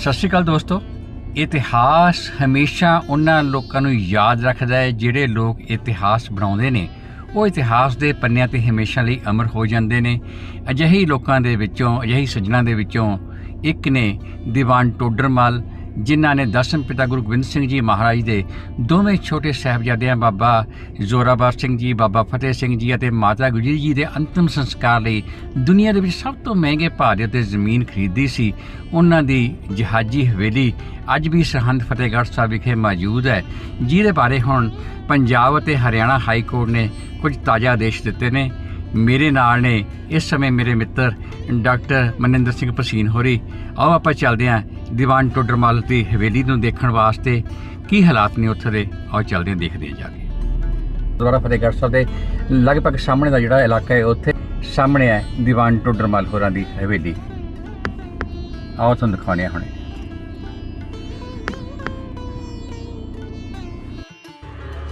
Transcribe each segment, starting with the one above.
ਸਤਿ ਸ਼੍ਰੀ ਅਕਾਲ ਦੋਸਤੋ। ਇਤਿਹਾਸ ਹਮੇਸ਼ਾ ਉਹਨਾਂ ਲੋਕਾਂ ਨੂੰ ਯਾਦ ਰੱਖਦਾ ਹੈ ਜਿਹੜੇ ਲੋਕ ਇਤਿਹਾਸ ਬਣਾਉਂਦੇ ਨੇ। ਉਹ ਇਤਿਹਾਸ ਦੇ ਪੰਨਿਆਂ ਤੇ ਹਮੇਸ਼ਾ ਲਈ ਅਮਰ ਹੋ ਜਾਂਦੇ ਨੇ। ਅਜਿਹੇ ਲੋਕਾਂ ਦੇ ਵਿੱਚੋਂ, ਅਜਿਹੀ ਸੱਜਣਾ ਦੇ ਵਿੱਚੋਂ ਇੱਕ ਨੇ ਦੀਵਾਨ ਟੋਡਰਮਲ ਜਿਨ੍ਹਾਂ ਨੇ ਦਰਸ਼ਨ ਪਿਤਾ ਗੁਰੂ ਗੋਬਿੰਦ ਸਿੰਘ ਜੀ ਮਹਾਰਾਜ ਦੇ ਦੋਵੇਂ ਛੋਟੇ ਸਾਹਿਬਜ਼ਾਦਿਆਂ ਬਾਬਾ ਜ਼ੋਰਾਵਰ ਸਿੰਘ ਜੀ, ਬਾਬਾ ਫਤਿਹ ਸਿੰਘ ਜੀ ਅਤੇ ਮਾਤਾ ਗੁਜਰੀ ਜੀ ਦੇ ਅੰਤਮ ਸੰਸਕਾਰ ਲਈ ਦੁਨੀਆ ਦੇ ਵਿੱਚ ਸਭ ਤੋਂ ਮਹਿੰਗੇ ਭਾਅ ਦੇ ਉੱਤੇ ਜ਼ਮੀਨ ਖਰੀਦੀ ਸੀ। ਉਹਨਾਂ ਦੀ ਜਹਾਜੀ ਹਵੇਲੀ ਅੱਜ ਵੀ ਸਰਹੰਦ ਫਤਿਹਗੜ੍ਹ ਸਾਹਿਬ ਵਿਖੇ ਮੌਜੂਦ ਹੈ, ਜਿਹਦੇ ਬਾਰੇ ਹੁਣ ਪੰਜਾਬ ਅਤੇ ਹਰਿਆਣਾ ਹਾਈ ਕੋਰਟ ਨੇ ਕੁਝ ਤਾਜ਼ਾ ਆਦੇਸ਼ ਦਿੱਤੇ ਨੇ। ਮੇਰੇ ਨਾਲ ਨੇ। ਇਸ ਸਮੇਂ ਮੇਰੇ ਮਿੱਤਰ ਡਾਕਟਰ ਮਨਿੰਦਰ ਸਿੰਘ ਭਸੀਨ ਹੋਰੀ। ਆਓ ਆਪਾਂ ਚੱਲਦੇ ਹਾਂ ਦੀਵਾਨ ਟੋਡਰਮਲ ਦੀ ਹਵੇਲੀ ਨੂੰ ਦੇਖਣ ਵਾਸਤੇ। ਕੀ ਹਾਲਾਤ ਨੇ ਉੱਥੇ ਦੇ? ਆਓ ਚੱਲਦੇ ਹਾਂ, ਦੇਖਦੇ ਹਾਂ ਜਾ ਕੇ। ਦੁਆਰਾ ਫਤਿਹਗੜ੍ਹ ਸਾਹਿਬ ਦੇ ਲਗਭਗ ਸਾਹਮਣੇ ਦਾ ਜਿਹੜਾ ਇਲਾਕਾ ਹੈ, ਉੱਥੇ ਸਾਹਮਣੇ ਹੈ ਦੀਵਾਨ ਟੋਡਰਮਲ ਹੋਰਾਂ ਦੀ ਹਵੇਲੀ। ਆਓ ਤੁਹਾਨੂੰ ਦਿਖਾਉਂਦੇ ਹਾਂ ਹੁਣੇ।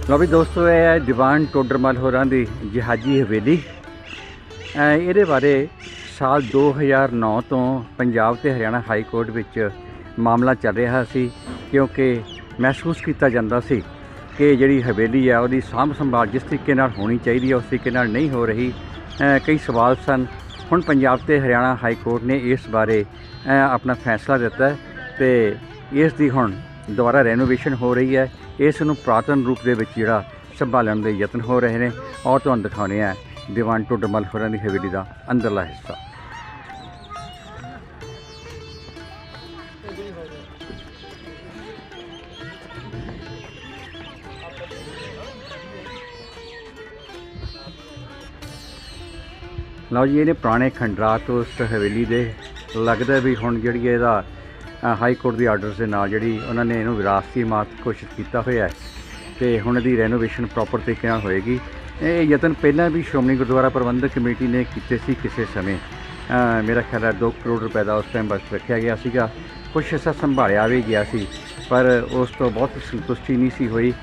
ਲੋ ਵੀ ਦੋਸਤੋ, ਇਹ ਹੈ ਦੀਵਾਨ ਟੋਡਰਮਲ ਹੋਰਾਂ ਦੀ ਜਹਾਜੀ ਹਵੇਲੀ। ਇਹਦੇ ਬਾਰੇ ਸਾਲ 2009 ਤੋਂ ਪੰਜਾਬ ਤੇ ਹਰਿਆਣਾ ਹਾਈ ਕੋਰਟ ਵਿੱਚ ਮਾਮਲਾ ਚੱਲ ਰਿਹਾ ਸੀ, ਕਿਉਂਕਿ ਮਹਿਸੂਸ ਕੀਤਾ ਜਾਂਦਾ ਸੀ ਕਿ ਜਿਹੜੀ ਹਵੇਲੀ ਹੈ ਉਹਦੀ ਸਾਂਭ ਸੰਭਾਲ ਜਿਸ ਤਰੀਕੇ ਨਾਲ ਹੋਣੀ ਚਾਹੀਦੀ ਹੈ ਉਸ ਤਰੀਕੇ ਨਾਲ ਨਹੀਂ ਹੋ ਰਹੀ। ਕਈ ਸਵਾਲ ਸਨ। ਹੁਣ ਪੰਜਾਬ ਤੇ ਹਰਿਆਣਾ ਹਾਈ ਕੋਰਟ ਨੇ ਇਸ ਬਾਰੇ ਆਪਣਾ ਫੈਸਲਾ ਦਿੱਤਾ ਹੈ ਤੇ ਇਸ ਦੀ ਹੁਣ ਦੁਬਾਰਾ ਰੈਨੋਵੇਸ਼ਨ ਹੋ ਰਹੀ ਹੈ। ਇਸ ਨੂੰ ਪ੍ਰਾਤਨ ਰੂਪ ਦੇ ਵਿੱਚ ਜਿਹੜਾ ਸੰਭਾਲਣ ਦੇ ਯਤਨ ਹੋ ਰਹੇ ਨੇ, ਔਰ ਤੁਹਾਨੂੰ ਦਿਖਾਉਂਦੇ ਆ ਦੀਵਾਨ ਟੋਡਰਮਲ ਮਲਫਰਾਂ ਦੀ ਹਵੇਲੀ ਦਾ ਅੰਦਰਲਾ ਹਿੱਸਾ। ਲਓ ਜੀ, ਇਹਨੇ ਪੁਰਾਣੇ ਖੰਡਰਾਤ ਉਸ ਹਵੇਲੀ ਦੇ, ਲੱਗਦਾ ਵੀ ਹੁਣ ਜਿਹੜੀ ਇਹਦਾ ਹਾਈ ਕੋਰਟ ਦੀ ਆਰਡਰਸ ਦੇ ਨਾਲ ਜਿਹੜੀ ਉਹਨਾਂ ਨੇ ਇਹਨੂੰ ਵਿਰਾਸਤੀ ਮਾਤ ਘੋਸ਼ਿਤ ਕੀਤਾ ਹੋਇਆ ਹੈ ਤੇ ਹੁਣ ਇਹਦੀ ਰੈਨੋਵੇਸ਼ਨ ਪ੍ਰੋਪਰ ਤਰੀਕੇ ਨਾਲ ਹੋਏਗੀ। ਇਹ ਯਤਨ ਪਹਿਲਾਂ ਵੀ ਸ਼੍ਰੋਮਣੀ ਗੁਰਦੁਆਰਾ ਪ੍ਰਬੰਧਕ ਕਮੇਟੀ ਨੇ ਕੀਤੇ ਸੀ ਕਿਸੇ ਸਮੇਂ। ਮੇਰਾ ਖਿਆਲ ਹੈ 2 ਕਰੋੜ ਰੁਪਏ ਦਾ ਉਸ ਟਾਈਮ ਬਸ ਰੱਖਿਆ ਗਿਆ ਸੀਗਾ। ਕੁਛ ਹਿੱਸਾ ਸੰਭਾਲਿਆ ਵੀ ਗਿਆ ਸੀ, ਪਰ ਉਸ ਤੋਂ ਬਹੁਤ ਸੰਤੁਸ਼ਟੀ ਨਹੀਂ ਸੀ ਹੋਈ,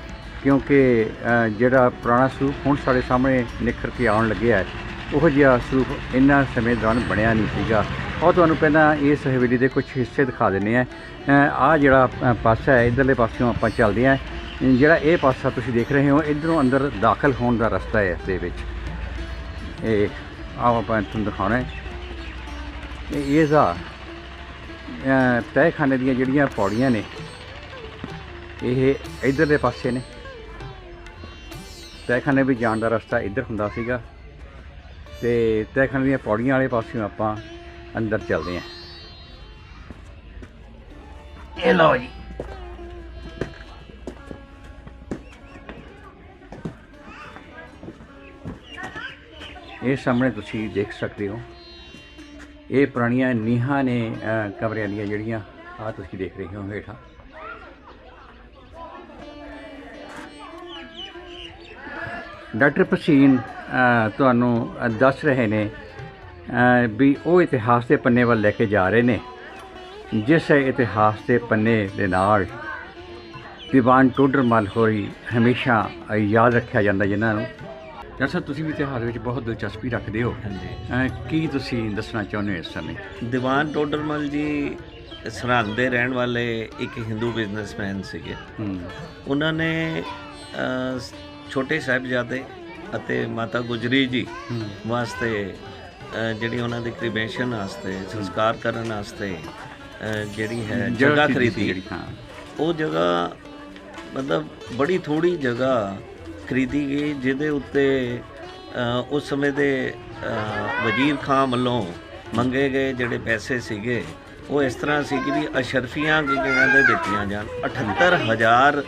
ਕਿਉਂਕਿ ਜਿਹੜਾ ਪੁਰਾਣਾ ਸਰੂਪ ਹੁਣ ਸਾਡੇ ਸਾਹਮਣੇ ਨਿਖਰ ਕੇ ਆਉਣ ਲੱਗਿਆ ਹੈ, ਉਹ ਜਿਹਾ ਸਰੂਪ ਇੰਨਾ ਸਮੇਂ ਦੌਰਾਨ ਬਣਿਆ ਨਹੀਂ ਸੀਗਾ। ਉਹ ਤੁਹਾਨੂੰ ਪਹਿਲਾਂ ਇਸ ਹਵੇਲੀ ਦੇ ਕੁਝ ਹਿੱਸੇ ਦਿਖਾ ਦਿੰਨੇ ਆ ਆ ਜਿਹੜਾ ਪਾਸਾ ਹੈ, ਇਧਰਲੇ ਪਾਸਿਓਂ ਆਪਾਂ ਚੱਲਦੇ ਆ ਜਿਹੜਾ ਇਹ ਪਾਸਾ ਤੁਸੀਂ ਦੇਖ ਰਹੇ ਹੋ, ਇਧਰੋਂ ਅੰਦਰ ਦਾਖਲ ਹੋਣ ਦਾ ਰਸਤਾ ਹੈ ਇਸ ਦੇ ਵਿੱਚ। ਇਹ ਆਓ ਆਪਾਂ ਤੁਹਾਨੂੰ ਦਿਖਾਉਣਾ ਹੈ। ਇਹ ਇਹ ਦਾ ਤਹਿਖਾਨੇ ਦੀਆਂ ਜਿਹੜੀਆਂ ਪੌੜੀਆਂ ਨੇ, ਇਹ ਇਧਰਲੇ ਪਾਸੇ ਨੇ। ਤਹਿਖਾਨੇ ਵੀ ਜਾਣ ਦਾ ਰਸਤਾ ਇੱਧਰ ਹੁੰਦਾ ਸੀਗਾ ਤੇ ਤਹਿਖਾਨੇ ਦੀਆਂ ਪੌੜੀਆਂ ਵਾਲੇ ਪਾਸਿਓਂ ਆਪਾਂ ਅੰਦਰ ਚੱਲਦੇ ਹਾਂ। ਇਹ ਲਓ ਜੀ। ਇਹ ਸਾਹਮਣੇ ਤੁਸੀਂ ਦੇਖ ਸਕਦੇ ਹੋ। ਇਹ ਪੁਰਾਣੀਆਂ ਨੀਹਾਂ ਨੇ ਕਮਰਿਆਂ ਦੀਆਂ ਜਿਹੜੀਆਂ ਆ ਤੁਸੀਂ ਦੇਖ ਰਹੇ ਹੋ ਹੇਠਾਂ। ਡਾਕਟਰ ਭਸੀਨ ਤੁਹਾਨੂੰ ਦੱਸ ਰਹੇ ਨੇ ਵੀ ਉਹ ਇਤਿਹਾਸ ਦੇ ਪੰਨੇ ਵੱਲ ਲੈ ਕੇ ਜਾ ਰਹੇ ਨੇ। ਜਿਸ ਇਤਿਹਾਸ ਦੇ ਪੰਨੇ ਦੇ ਨਾਲ ਦੀਵਾਨ ਟੋਡਰਮਲ ਹੋਰੀ ਹਮੇਸ਼ਾ ਯਾਦ ਰੱਖਿਆ ਜਾਂਦਾ ਜਿਨ੍ਹਾਂ ਨੂੰ। ਡਾਕਟਰ ਸਾਹਿਬ ਤੁਸੀਂ ਵੀ ਇਤਿਹਾਸ ਵਿੱਚ ਬਹੁਤ ਦਿਲਚਸਪੀ ਰੱਖਦੇ ਹੋ। ਹਾਂਜੀ। ਅ, ਕੀ ਤੁਸੀਂ ਦੱਸਣਾ ਚਾਹੁੰਦੇ ਹੋ ਇਸ ਸਮੇਂ? ਦੀਵਾਨ ਟੋਡਰਮਲ ਜੀ ਸਰਹੰਦ ਦੇ ਰਹਿਣ ਵਾਲੇ ਇੱਕ ਹਿੰਦੂ ਬਿਜ਼ਨਸਮੈਨ ਸੀਗੇ। ਹੂੰ। ਉਹਨਾਂ ਨੇ ਅ, ਛੋਟੇ ਸਾਹਿਬਜ਼ਾਦੇ ਅਤੇ ਮਾਤਾ ਗੁਜਰੀ ਜੀ ਹੂੰ। ਵਾਸਤੇ ਅ, ਜਿਹੜੀ ਉਹਨਾਂ ਦੀ ਕ੍ਰਿਮੇਸ਼ਨ ਵਾਸਤੇ ਸੰਸਕਾਰ ਕਰਨ ਵਾਸਤੇ ਅ, ਜਿਹੜੀ ਹੈ ਜਗ੍ਹਾ ਖਰੀਦੀ ਜਿਹੜੀ, ਹਾਂ। ਉਹ ਜਗ੍ਹਾ ਮਤਲਬ ਬੜੀ ਥੋੜੀ ਜਗ੍ਹਾ ਖਰੀਦੀ ਗਈ ਜਿਹਦੇ ਉੱਤੇ ਉਸ ਸਮੇਂ ਦੇ ਵਜ਼ੀਰ ਖਾਨ ਵੱਲੋਂ ਮੰਗੇ ਗਏ ਜਿਹੜੇ ਪੈਸੇ ਸੀਗੇ ਉਹ ਇਸ ਤਰ੍ਹਾਂ ਸੀ ਕਿ ਵੀ ਅਸ਼ਰਫੀਆਂ ਕੀ ਕਹਿੰਦੇ ਦਿੱਤੀਆਂ ਜਾਣ। 78000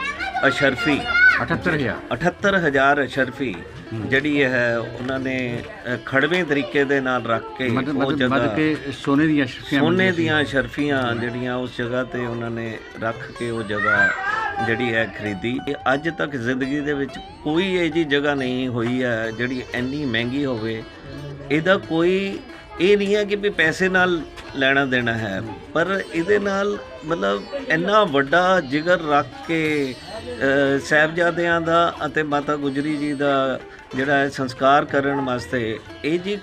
ਅਸ਼ਰਫੀ। 78000 78000 ਅਸ਼ਰਫੀ ਜਿਹੜੀ ਹੈ ਉਹਨਾਂ ਨੇ ਖੜਵੇਂ ਤਰੀਕੇ ਦੇ ਨਾਲ ਰੱਖ ਕੇ ਉਹ ਜਗ੍ਹਾ ਮਤਲਬ ਕਿ ਸੋਨੇ ਦੀਆਂ ਸ਼ਕਤੀਆਂ ਸੋਨੇ ਦੀਆਂ ਸ਼ਰਫੀਆਂ ਜਿਹੜੀਆਂ ਉਸ ਜਗ੍ਹਾ ਤੇ ਉਹਨਾਂ ਨੇ ਰੱਖ ਕੇ ਉਹ ਜਗ੍ਹਾ ਜਿਹੜੀ ਹੈ ਖਰੀਦੀ ਇਹ ਅੱਜ ਤੱਕ ਜ਼ਿੰਦਗੀ ਦੇ ਵਿੱਚ ਕੋਈ ਇਹ ਜੀ ਜਗ੍ਹਾ ਨਹੀਂ ਹੋਈ ਹੈ ਜਿਹੜੀ ਇੰਨੀ ਮਹਿੰਗੀ ਹੋਵੇ। ਇਹਦਾ ਕੋਈ ਇਹ ਨਹੀਂ ਹੈ ਕਿ ਵੀ ਪੈਸੇ ਨਾਲ ਲੈਣਾ ਦੇਣਾ ਹੈ ਪਰ ਇਹਦੇ ਨਾਲ ਮਤਲਬ ਇੰਨਾ ਵੱਡਾ ਜਿਗਰ ਰੱਖ ਕੇ ਅ, ਸਾਹਿਬਜ਼ਾਦਿਆਂ ਦਾ ਅਤੇ ਮਾਤਾ ਗੁਜਰੀ ਜੀ ਦਾ ਜਿਹੜਾ ਸੰਸਕਾਰ ਕਰਨ ਵਾਸਤੇ ਇਹ ਜੀ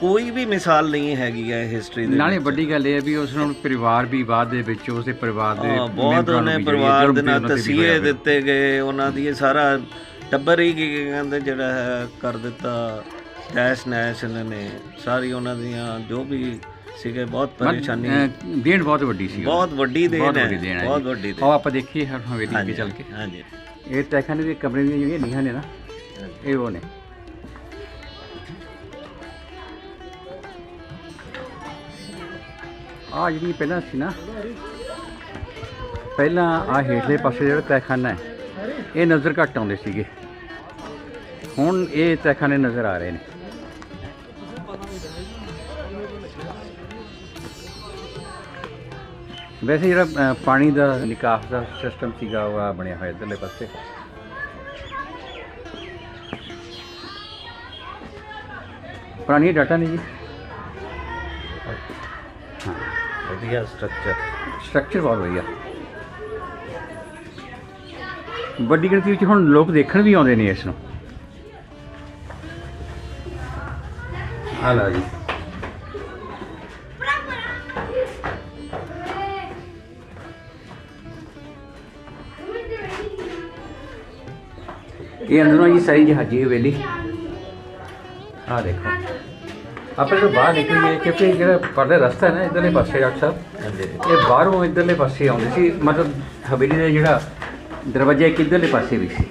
ਕੋਈ ਵੀ ਮਿਸਾਲ ਨਹੀਂ ਹੈਗੀ ਹੈ ਹਿਸਟਰੀ ਦੇ ਨਾਲੇ। ਵੱਡੀ ਗੱਲ ਇਹ ਹੈ ਵੀ ਉਸ ਨੂੰ ਪਰਿਵਾਰ ਵੀ ਬਾਅਦ ਦੇ ਵਿੱਚ ਉਸਦੇ ਪਰਿਵਾਰ ਦੇ ਹਾਂ, ਬਹੁਤ ਮੈਂਬਰਾਂ ਨੂੰ ਉਹਨੇ ਵੀ ਜਿਹੜੀ ਪਰਿਵਾਰ ਦੇ ਨਾਲ ਉਹਨਾਂ ਤੇ ਵੀ ਤਸੀਹੇ ਹੋਇਆ। ਦਿੱਤੇ ਗਏ ਉਹਨਾਂ ਦੀ ਇਹ ਸਾਰਾ ਟੱਬਰ ਹੀ ਕੀ ਕਹਿੰਦੇ ਜਿਹੜਾ ਹੈ ਕਰ ਦਿੱਤਾ ਤੈਸ ਨੈਸ ਇਹਨਾਂ ਨੇ। ਸਾਰੀ ਉਹਨਾਂ ਦੀਆਂ ਜੋ ਵੀ ਸੀਗੇ ਬਹੁਤ ਪਰੇਸ਼ਾਨੀ। ਅਹ, ਦੇਣ ਬਹੁਤ ਵੱਡੀ ਸੀ। ਬਹੁਤ ਵੱਡੀ ਬਹੁਤ ਦੇਣ ਵੱਡੀ ਦੇਣ ਹੈ ਹੈ ਬਹੁਤ ਜੀ। ਵੱਡੀ ਦੇਣ। ਆਓ ਆਪਾਂ ਦੇਖੀਏ ਹਰ ਹਵੇਲੀ ਅੱਗੇ ਚੱਲ ਕੇ। ਹਾਂਜੀ। ਇਹ ਤੈਖਾਨੇ ਦੇ ਕਮਰੇ ਦੀਆਂ ਜਿਹੜੀਆਂ ਨੀਹਾਂ ਨੇ ਨਾ ਇਹ ਉਹ ਨੇ। ਆ ਜਿਹੜੀ ਪਹਿਲਾਂ ਸੀ ਨਾ, ਪਹਿਲਾਂ ਆ ਹੇਠਲੇ ਪਾਸੇ ਜਿਹੜਾ ਤੈਖਾਨਾ ਹੈ, ਇਹ ਨਜ਼ਰ ਘੱਟ ਆਉਂਦੇ ਸੀਗੇ। ਹੁਣ ਇਹ ਤੈਖਾਨੇ ਨਜ਼ਰ ਆ ਰਹੇ ਨੇ। ਵੈਸੇ ਜਿਹੜਾ ਪਾਣੀ ਦਾ ਨਿਕਾਸ ਦਾ ਸਿਸਟਮ ਸੀਗਾ, ਉਹ ਆ ਬਣਿਆ ਹੋਇਆ ਇਧਰਲੇ ਪਾਸੇ। ਪੁਰਾਣੀ ਡਾਟਾ ਨਹੀਂ ਜੀ। ਵਧੀਆ ਸਟਰਕਚਰ ਸਟਰਕਚਰ ਬਹੁਤ ਵਧੀਆ। ਵੱਡੀ ਗਿਣਤੀ ਵਿੱਚ ਹੁਣ ਲੋਕ ਦੇਖਣ ਵੀ ਆਉਂਦੇ ਨੇ ਇਸ ਨੂੰ। ਆ ਲਾ ਜੀ। ਇਹ ਅੰਦਰੋਂ ਜੀ ਸਾਰੀ ਜਹਾਜੀ ਹਵੇਲੀ ਆ ਦੇਖੋ। ਆਪਾਂ ਜਦੋਂ ਬਾਹਰ ਨਿਕਲੀਏ ਕਿਉਂਕਿ ਜਿਹੜਾ ਪਰਲੇ ਰਸਤਾ ਹੈ ਨਾ ਇਧਰਲੇ ਪਾਸੇ ਡਾਕਟਰ ਸਾਹਿਬ ਹਾਂਜੀ। ਇਹ ਬਾਹਰੋਂ ਇਧਰਲੇ ਪਾਸੇ ਆਉਂਦੇ ਸੀ ਮਤਲਬ ਹਵੇਲੀ ਦਾ ਜਿਹੜਾ ਦਰਵਾਜ਼ਾ ਇੱਕ ਇਧਰਲੇ ਪਾਸੇ ਵੀ ਸੀ।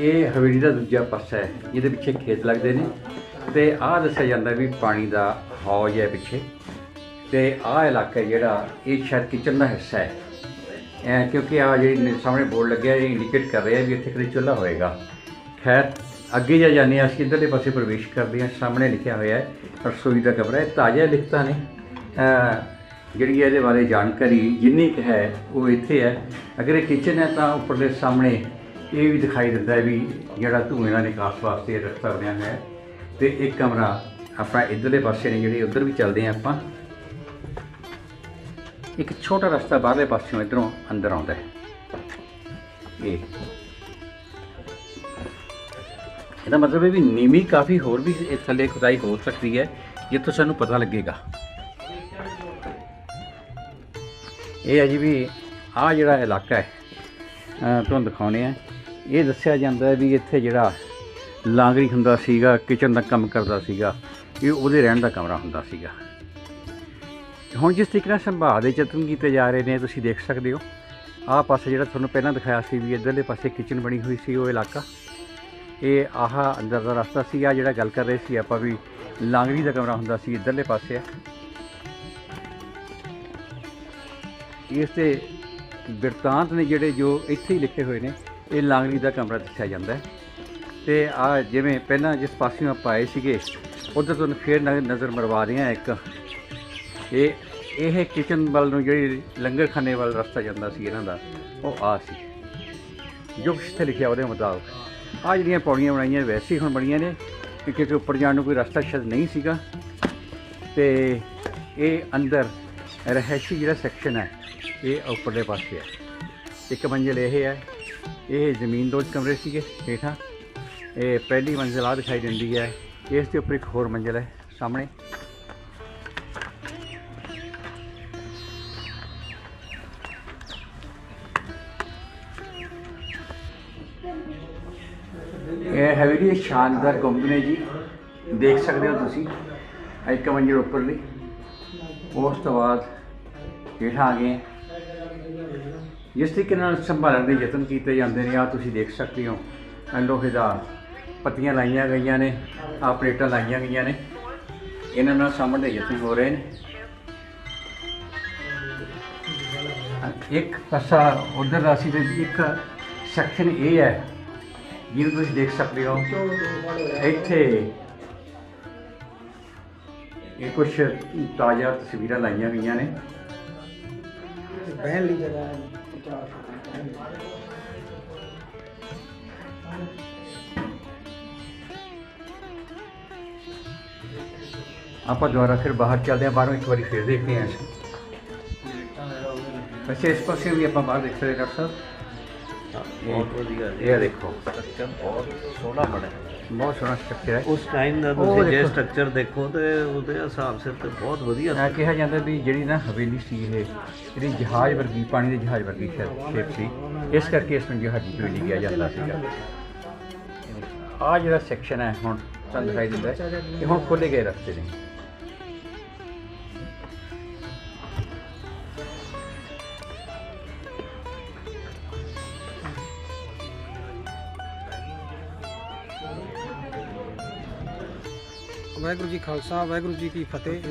ਇਹ ਹਵੇਲੀ ਦਾ ਦੂਜਾ ਪਾਸਾ ਹੈ ਜਿਹਦੇ ਪਿੱਛੇ ਖੇਤ ਲੱਗਦੇ ਨੇ ਤੇ ਆਹ ਦੱਸਿਆ ਜਾਂਦਾ ਵੀ ਪਾਣੀ ਦਾ ਹੌਜ ਹੈ ਪਿੱਛੇ। ਤੇ ਆਹ ਇਲਾਕਾ ਜਿਹੜਾ ਇਹ ਸ਼ਾਇਦ ਕਿਚਨ ਦਾ ਹਿੱਸਾ ਹੈ। ਐ ਕਿਉਂਕਿ ਆ ਜਿਹੜੀ ਸਾਹਮਣੇ ਬੋਰਡ ਲੱਗਿਆ ਇਹ ਇੰਡੀਕੇਟ ਕਰ ਰਿਹਾ ਵੀ ਇੱਥੇ ਕਿਤੇ ਚੁੱਲ੍ਹਾ ਹੋਏਗਾ। ਖੈਰ ਅੱਗੇ ਜਾ ਜਾਂਦੇ ਹਾਂ, ਅਸੀਂ ਇੱਧਰਲੇ ਪਾਸੇ ਪ੍ਰਵੇਸ਼ ਕਰਦੇ ਹਾਂ, ਸਾਹਮਣੇ ਲਿਖਿਆ ਹੋਇਆ ਹੈ, ਰਸੋਈ ਦਾ ਕਮਰਾ ਹੈ, ਤਾਜ਼ਾ ਲਿਖਤਾ ਨੇ। ਜਿਹੜੀ ਇਹਦੇ ਬਾਰੇ ਜਾਣਕਾਰੀ ਜਿੰਨੀ ਕੁ ਹੈ, ਉਹ ਇੱਥੇ ਹੈ। ਅਗਰ ਇਹ ਕਿਚਨ ਹੈ ਤਾਂ ਉੱਪਰਲੇ ਸਾਹਮਣੇ ਇਹ ਵੀ ਦਿਖਾਈ ਦਿੰਦਾ ਹੈ ਵੀ ਜਿਹੜਾ ਧੂਏ ਦਾ ਨਿਕਾਸ ਵਾਸਤੇ ਇਹ ਰਸਤਾ ਬਣਿਆ ਹੋਇਆ ਹੈ। ਤੇ ਇੱਕ ਕਮਰਾ ਆਪਣਾ ਇੱਧਰਲੇ ਪਾਸੇ ਨੇ, ਜਿਹੜੇ ਉੱਧਰ ਵੀ ਚੱਲਦੇ ਹਾਂ ਆਪਾਂ। ਇੱਕ ਛੋਟਾ ਰਸਤਾ ਬਾਹਰਲੇ ਪਾਸਿਓਂ ਇਧਰੋਂ ਅੰਦਰ ਆਉਂਦਾ ਹੈ। ਇਹ। ਇਹਦਾ ਮਤਲਬ ਹੈ ਵੀ ਨੀਵੀਂ ਕਾਫੀ ਹੋਰ ਵੀ ਇਹ ਥੱਲੇ ਖੁਦਾਈ ਹੋ ਸਕਦੀ ਹੈ ਜਿੱਥੋਂ ਸਾਨੂੰ ਪਤਾ ਲੱਗੇਗਾ। ਇਹ ਹੈ ਜੀ ਵੀ ਆ ਜਿਹੜਾ ਇਲਾਕਾ ਹੈ ਤੁਹਾਨੂੰ ਦਿਖਾਉਣੇ ਆ। ਇਹ ਦੱਸਿਆ ਜਾਂਦਾ ਵੀ ਇੱਥੇ ਜਿਹੜਾ ਲਾਂਗਰੀ ਹੁੰਦਾ ਸੀਗਾ, ਕਿਚਨ ਦਾ ਕੰਮ ਕਰਦਾ ਸੀਗਾ, ਇਹ ਉਹਦੇ ਰਹਿਣ ਦਾ ਕਮਰਾ ਹੁੰਦਾ ਸੀਗਾ। ਹੁਣ ਜਿਸ ਤਰੀਕੇ ਨਾਲ ਸੰਭਾਲ ਦੇ ਯਤਨ ਕੀਤੇ ਜਾ ਰਹੇ ਨੇ, ਤੁਸੀਂ ਦੇਖ ਸਕਦੇ ਹੋ। ਆਹ ਪਾਸੇ ਜਿਹੜਾ ਤੁਹਾਨੂੰ ਪਹਿਲਾਂ ਦਿਖਾਇਆ ਸੀ ਵੀ ਇੱਧਰਲੇ ਪਾਸੇ ਕਿਚਨ ਬਣੀ ਹੋਈ ਸੀ, ਉਹ ਇਲਾਕਾ। ਇਹ ਆਹ ਅੰਦਰ ਦਾ ਰਸਤਾ ਸੀ ਆ ਜਿਹੜਾ ਗੱਲ ਕਰ ਰਹੇ ਸੀ ਆਪਾਂ ਵੀ ਲਾਂਗਰੀ ਦਾ ਕਮਰਾ ਹੁੰਦਾ ਸੀ, ਇੱਧਰਲੇ ਪਾਸੇ। ਆ ਇਸ ਤੇ ਬਿਰਤਾਂਤ ਨੇ ਜਿਹੜੇ ਜੋ ਇੱਥੇ ਹੀ ਲਿਖੇ ਹੋਏ ਨੇ, ਇਹ ਲਾਂਗਰੀ ਦਾ ਕਮਰਾ ਦੱਸਿਆ ਜਾਂਦਾ ਹੈ। ਤੇ ਆ ਜਿਵੇਂ ਪਹਿਲਾਂ ਜਿਸ ਪਾਸਿਓਂ ਆਪਾਂ ਆਏ ਸੀਗੇ, ਉਧਰ ਤੁਹਾਨੂੰ ਫੇਰ ਨਜ਼ਰ ਮਰਵਾ ਰਹੇ ਹਾਂ ਇੱਕ। ਇਹ ਇਹ ਕਿਚਨ ਵੱਲ ਨੂੰ ਜਿਹੜੀ ਲੰਗਰ ਲੰਗਰਖਾਨੇ ਵੱਲ ਰਸਤਾ ਜਾਂਦਾ ਸੀ, ਇਹਨਾਂ ਦਾ, ਉਹ ਆ ਸੀ। ਜੋ ਕੁਛ ਇੱਥੇ ਲਿਖਿਆ ਉਹਦੇ ਮੁਤਾਬਕ। ਆ ਜਿਹੜੀਆਂ ਪੌੜੀਆਂ ਬਣਾਈਆਂ ਵੈਸੇ ਹੀ ਹੁਣ ਬਣੀਆਂ ਨੇ, ਕਿ ਕਿਉਂਕਿ ਉੱਪਰ ਜਾਣ ਨੂੰ ਕੋਈ ਰਸਤਾ ਸ਼ਾਇਦ ਨਹੀਂ ਸੀਗਾ। ਤੇ ਇਹ ਅੰਦਰ ਰਹਿਸ਼ੀ ਜਿਹੜਾ ਸੈਕਸ਼ਨ ਹੈ, ਇਹ ਉੱਪਰਲੇ ਪਾਸੇ ਹੈ। ਇੱਕ ਮੰਜ਼ਿਲ ਇਹ ਹੈ, ਇਹ ਜ਼ਮੀਨ ਦੋ ਕਮਰੇ ਸੀਗੇ ਹੇਠਾਂ। ਇਹ ਪਹਿਲੀ ਮੰਜ਼ਿਲ ਆ ਦਿਖਾਈ ਦਿੰਦੀ ਹੈ, ਇਸ ਦੇ ਉੱਪਰ ਇੱਕ ਹੋਰ ਮੰਜ਼ਿਲ ਹੈ ਸਾਹਮਣੇ। ਇਹ ਹਵੇਲੀ ਸ਼ਾਨਦਾਰ ਗੁੰਬਦ ਨੇ ਜੀ। ਦੇਖ ਸਕਦੇ ਹੋ ਤੁਸੀਂ ਇੱਕ ਮੰਜ਼ਿਲ ਉੱਪਰਲੀ ਉਸ ਤੋਂ ਬਾਅਦ ਹੇਠਾਂ ਆ ਗਏ। ਜਿਸ ਤਰੀਕੇ ਨਾਲ ਸੰਭਾਲਣ ਦੇ ਯਤਨ ਕੀਤੇ ਜਾਂਦੇ ਨੇ ਆ ਤੁਸੀਂ ਦੇਖ ਸਕਦੇ ਹੋ। ਆਹ ਲੋਹੇ ਦਾ ਪੱਤੀਆਂ ਲਾਈਆਂ ਗਈਆਂ ਨੇ ਆ ਪਲੇਟਾਂ ਲਾਈਆਂ ਗਈਆਂ ਨੇ। ਇਹਨਾਂ ਨਾਲ ਸਾਂਭਣ ਦੇ ਯਤਨ ਹੋ ਰਹੇ ਨੇ। ਇੱਕ ਪਾਸਾ ਉਧਰ ਦਾ ਸੀ ਤੇ ਇੱਕ ਸੈਕਸ਼ਨ ਇਹ ਹੈ। ये तो तुम देख सकते हो। इतने ये कुछ ताज़ा तस्वीर लाइया गई ने। आप दोबारा फिर बाहर चलते हैं बारहों एक बार फिर देखते हैं। वैसे अच्छा, इस पास भी आप बहुत देखते रहे डॉक्टर साहब। ਬਹੁਤ ਵਧੀਆ ਇਹ ਦੇਖੋ। ਸਟਰਕਚਰ ਬਹੁਤ ਸੋਹਣਾ ਬਣਿਆ। ਬਹੁਤ ਸੋਹਣਾ ਸਟਰਕਚਰ ਹੈ। ਉਸ ਟਾਈਮ ਦਾ ਉਹ ਤੁਸੀਂ ਜੇ ਦੇਖੋ। ਸਟਰਕਚਰ ਦੇਖੋ ਤੇ ਉਹਦੇ ਹਿਸਾਬ ਸਿਰ ਤੇ ਬਹੁਤ ਵਧੀਆ ਇਹ ਕਿਹਾ ਜਾਂਦਾ ਵੀ ਜਿਹੜੀ ਨਾ ਹਵੇਲੀ ਸੀ ਇਹ ਜਿਹੜੀ ਜਹਾਜ਼ ਵਰਗੀ ਪਾਣੀ ਦੇ ਜਹਾਜ਼ ਵਰਗੀ ਸ਼ੇਪ ਸੀ। ਇਸ ਕਰਕੇ ਇਸ ਨੂੰ ਜਹਾਜ਼ੀ ਹਵੇਲੀ ਕਿਹਾ ਜਾਂਦਾ ਸੀਗਾ। ਆ ਜਿਹੜਾ ਸੈਕਸ਼ਨ ਹੈ ਹੁਣ ਤੁਹਾਨੂੰ ਦਿਖਾਈ ਦਿੰਦਾ ਇਹ ਹੁਣ ਖੋਲੇ ਗਏ ਰਸਤੇ ਨੇ। ਵਾਹਿਗੁਰੂ ਜੀ ਖਾਲਸਾ, ਵਾਹਿਗੁਰੂ ਜੀ ਕੀ ਫਤਿਹ।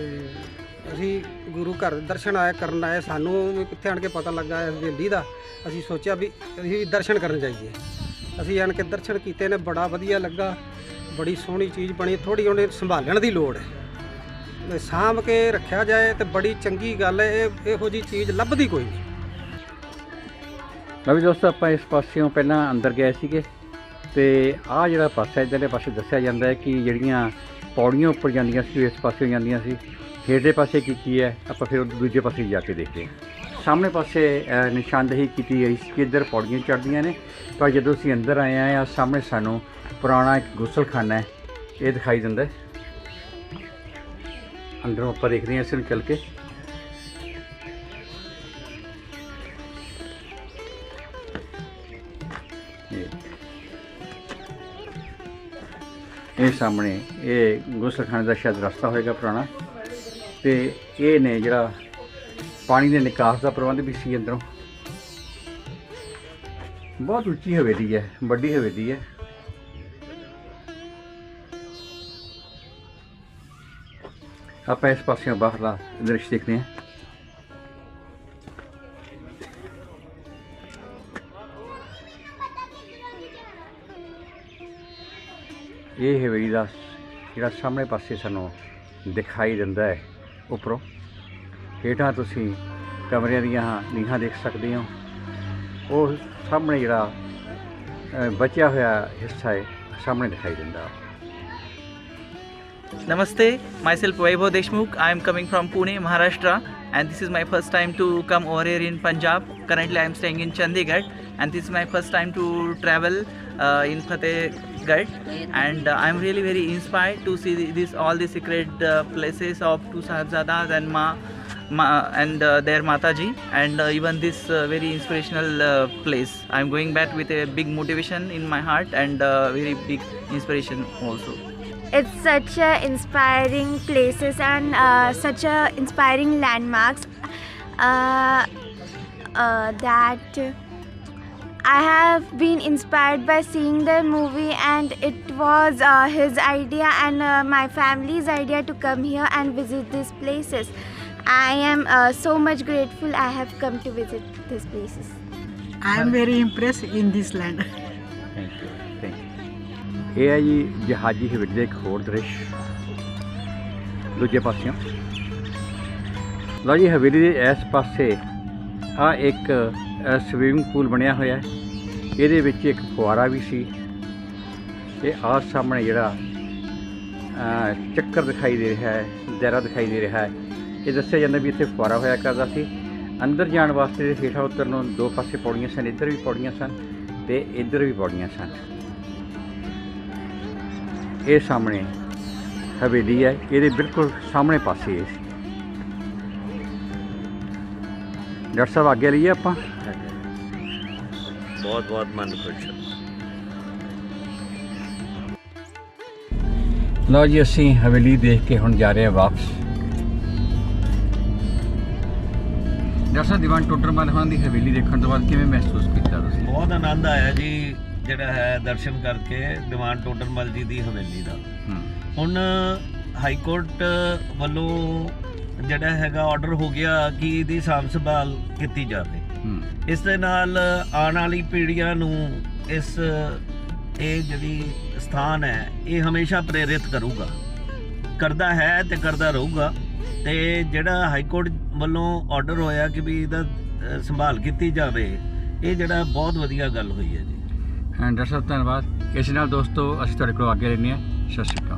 ਅਸੀਂ ਗੁਰੂ ਘਰ ਦਰਸ਼ਨ ਆਏ, ਕਰਨ ਆਏ। ਸਾਨੂੰ ਵੀ ਕਿੱਥੇ ਆਣ ਕੇ ਪਤਾ ਲੱਗਾ ਇਸ ਹਵੇਲੀ ਦਾ। ਅਸੀਂ ਸੋਚਿਆ ਵੀ ਅਸੀਂ ਦਰਸ਼ਨ ਕਰਨ ਜਾਈਏ। ਅਸੀਂ ਆਣ ਕੇ ਦਰਸ਼ਨ ਕੀਤੇ ਨੇ, ਬੜਾ ਵਧੀਆ ਲੱਗਾ। ਬੜੀ ਸੋਹਣੀ ਚੀਜ਼ ਬਣੀ ਥੋੜੀ ਉਹਨੇ ਸੰਭਾਲਣ ਦੀ ਲੋੜ ਹੈ। ਸਾਂਭ ਕੇ ਰੱਖਿਆ ਜਾਏ ਤੇ ਬੜੀ ਚੰਗੀ ਗੱਲ ਹੈ, ਇਹ ਇਹੋ ਜੀ ਚੀਜ਼ ਲੱਭਦੀ ਕੋਈ ਨਹੀਂ। ਲਓ ਵੀ ਦੋਸਤੋ, ਆਪਾਂ ਇਸ ਪਾਸਿਓਂ ਪਹਿਲਾਂ ਅੰਦਰ ਗਏ ਸੀਗੇ। ਤੇ ਆਹ ਜਿਹੜਾ ਪਾਸਾ ਇੱਧਰਲੇ ਪਾਸੇ ਦੱਸਿਆ ਜਾਂਦਾ ਹੈ ਕਿ ਜਿਹੜੀਆਂ ਪੌੜੀਆਂ ਉੱਪਰ ਜਾਂਦੀਆਂ ਸੀ ਉਹ ਇਸ ਪਾਸੇ ਜਾਂਦੀਆਂ ਸੀ। ਹੇਠਲੇ ਪਾਸੇ ਕੀ ਕੀ ਹੈ, ਆਪਾਂ ਫਿਰ ਉਹ ਦੂਜੇ ਪਾਸੇ ਜਾ ਕੇ ਦੇਖਦੇ ਹਾਂ। ਸਾਹਮਣੇ ਪਾਸੇ ਨਿਸ਼ਾਨਦੇਹੀ ਕੀਤੀ ਗਈ ਸੀ ਕਿ ਇੱਧਰ ਪੌੜੀਆਂ ਚੜ੍ਹਦੀਆਂ ਨੇ। ਪਰ ਜਦੋਂ ਅਸੀਂ ਅੰਦਰ ਆਏ ਆ ਸਾਹਮਣੇ ਸਾਨੂੰ ਪੁਰਾਣਾ ਇੱਕ ਗੁਸਲਖਾਨਾ ਹੈ। ਇਹ ਦਿਖਾਈ ਦਿੰਦਾ ਅੰਦਰੋਂ ਆਪਾਂ ਦੇਖਦੇ ਹਾਂ ਇਸ ਨੂੰ ਚੱਲ ਕੇ। ਇਹ ਸਾਹਮਣੇ ਇਹ ਗੁਸਲਖਾਨੇ ਦਾ ਸ਼ਾਇਦ ਰਸਤਾ ਹੋਏਗਾ ਪੁਰਾਣਾ। ਤੇ ਇਹ ਨੇ ਜਿਹੜਾ ਪਾਣੀ ਦੇ ਨਿਕਾਸ ਦਾ ਪ੍ਰਬੰਧ ਵੀ ਸੀ ਅੰਦਰੋਂ। ਬਹੁਤ ਉੱਚੀ ਹਵੇਲੀ ਹੈ, ਵੱਡੀ ਹਵੇਲੀ ਹੈ। ਆਪਾਂ ਇਸ ਪਾਸਿਓਂ ਬਾਹਰ ਦਾ ਦ੍ਰਿਸ਼ ਦੇਖਦੇ ਹਾਂ। ਇਹ ਹਵੇਲੀ ਦਾ ਜਿਹੜਾ ਸਾਹਮਣੇ ਪਾਸੇ ਸਾਨੂੰ ਦਿਖਾਈ ਦਿੰਦਾ ਹੈ ਉੱਪਰੋਂ ਹੇਠਾਂ ਤੁਸੀਂ ਕਮਰਿਆਂ ਦੀਆਂ ਨੀਹਾਂ ਦੇਖ ਸਕਦੇ ਹੋ ਉਹ ਸਾਹਮਣੇ ਜਿਹੜਾ ਅ, ਬਚਿਆ ਹੋਇਆ ਹਿੱਸਾ ਹੈ ਸਾਹਮਣੇ ਦਿਖਾਈ ਦਿੰਦਾ Namaste, myself Vaibhav Deshmukh. I am coming from Pune, Maharashtra, and this is my first time to come over here in Punjab. Currently, I am staying in Chandigarh, and this is my first time to travel uh, in Fatehgarh. And uh, I am really very inspired to see this all the secret uh, places of two Sahibzadas and Ma. Ma, and uh, their Mataji, and uh, even this uh, very inspirational uh, place. I'm going back with a big motivation in my heart and very big inspiration also. It's such a inspiring places and such a inspiring landmarks that I have been inspired by seeing the movie and it was uh, his idea and uh, my family's idea to come here and visit these places. I am uh, so much grateful I have come to visit these places. I am very impressed in this land. Thank you thank you ਇਹ ਹੈ ਜੀ ਜਹਾਜੀ ਹਵੇਲੀ ਦਾ ਇੱਕ ਹੋਰ ਦ੍ਰਿਸ਼ ਦੂਜੇ ਪਾਸਿਓਂ ਲਓ ਜੀ ਹਵੇਲੀ ਦੇ ਇਸ ਪਾਸੇ ਆ ਇੱਕ ਸਵੀਮਿੰਗ ਪੂਲ ਬਣਿਆ ਹੋਇਆ ਹੈ। ਇਹਦੇ ਵਿੱਚ ਇੱਕ ਫੁਆਰਾ ਵੀ ਸੀ। ਇਹ ਆਹ ਸਾਹਮਣੇ ਜਿਹੜਾ ਚੱਕਰ ਦਿਖਾਈ ਦੇ ਰਿਹਾ ਹੈ, ਦਾਇਰਾ ਦਿਖਾਈ ਦੇ ਰਿਹਾ ਹੈ। ਇਹ ਦੱਸਿਆ ਜਾਂਦਾ ਵੀ ਇੱਥੇ ਫੁਆਰਾ ਹੋਇਆ ਕਰਦਾ ਸੀ। ਅੰਦਰ ਜਾਣ ਵਾਸਤੇ ਹੇਠਾਂ ਉਤਰਨ ਨੂੰ ਦੋ ਪਾਸੇ ਪੌੜੀਆਂ ਸਨ, ਇੱਧਰ ਵੀ ਪੌੜੀਆਂ ਸਨ ਤੇ ਇੱਧਰ ਵੀ ਪੌੜੀਆਂ ਸਨ। ਇਹ ਸਾਹਮਣੇ ਹਵੇਲੀ ਹੈ, ਇਹਦੇ ਬਿਲਕੁਲ ਸਾਹਮਣੇ ਪਾਸੇ ਹੈ। ਡਾਕਟਰ ਸਾਹਿਬ ਅੱਗੇ ਲਈਏ ਆਪਾਂ? ਬਹੁਤ ਬਹੁਤ ਮਨ ਖੁਸ਼ ਲਓ ਜੀ ਅਸੀਂ ਹਵੇਲੀ ਦੇਖ ਕੇ ਹੁਣ ਜਾ ਰਹੇ ਹਾਂ ਵਾਪਸ। ਡਾਕਟਰ ਸਾਹਿਬ ਦੀਵਾਨ ਟੋਟਰਮਲ ਹੋਣ ਦੀ ਹਵੇਲੀ ਦੇਖਣ ਤੋਂ ਬਾਅਦ ਕਿਵੇਂ ਮਹਿਸੂਸ ਕੀਤਾ ਤੁਸੀਂ? ਬਹੁਤ ਆਨੰਦ ਆਇਆ ਜੀ ਜਿਹੜਾ ਹੈ ਦਰਸ਼ਨ ਕਰਕੇ ਦੀਵਾਨ ਟੋਡਰਮਲ ਜੀ ਦੀ ਹਵੇਲੀ ਦਾ। ਹੁਣ ਹਾਈ ਕੋਰਟ ਵੱਲੋਂ ਜਿਹੜਾ ਹੈਗਾ ਆਰਡਰ ਹੋ ਗਿਆ ਕਿ ਇਹਦੀ ਸਾਂਭ ਸੰਭਾਲ ਕੀਤੀ ਜਾਵੇ। ਇਸ ਦੇ ਨਾਲ ਆਉਣ ਵਾਲੀ ਪੀੜ੍ਹੀਆਂ ਨੂੰ ਇਸ ਇਹ ਜਿਹੜੀ ਸਥਾਨ ਹੈ ਇਹ ਹਮੇਸ਼ਾ ਪ੍ਰੇਰਿਤ ਕਰੂਗਾ। ਕਰਦਾ ਹੈ ਤੇ ਕਰਦਾ ਰਹੂਗਾ ਤੇ ਜਿਹੜਾ ਹਾਈ ਕੋਰਟ ਵੱਲੋਂ ਆਰਡਰ ਹੋਇਆ ਕਿ ਵੀ ਇਹਦਾ ਸੰਭਾਲ ਕੀਤੀ ਜਾਵੇ ਇਹ ਜਿਹੜਾ ਬਹੁਤ ਵਧੀਆ ਗੱਲ ਹੋਈ ਹੈ ਜੀ। ਹਾਂ, ਡਾਕਟਰ ਸਾਹਿਬ ਧੰਨਵਾਦ। ਇਸ ਨਾਲ ਦੋਸਤੋ ਅਸੀਂ ਤੁਹਾਡੇ ਕੋਲ ਅੱਗੇ ਰਹਿੰਦੇ ਹਾਂ। ਸਤਿ ਸ਼੍ਰੀ ਅਕਾਲ।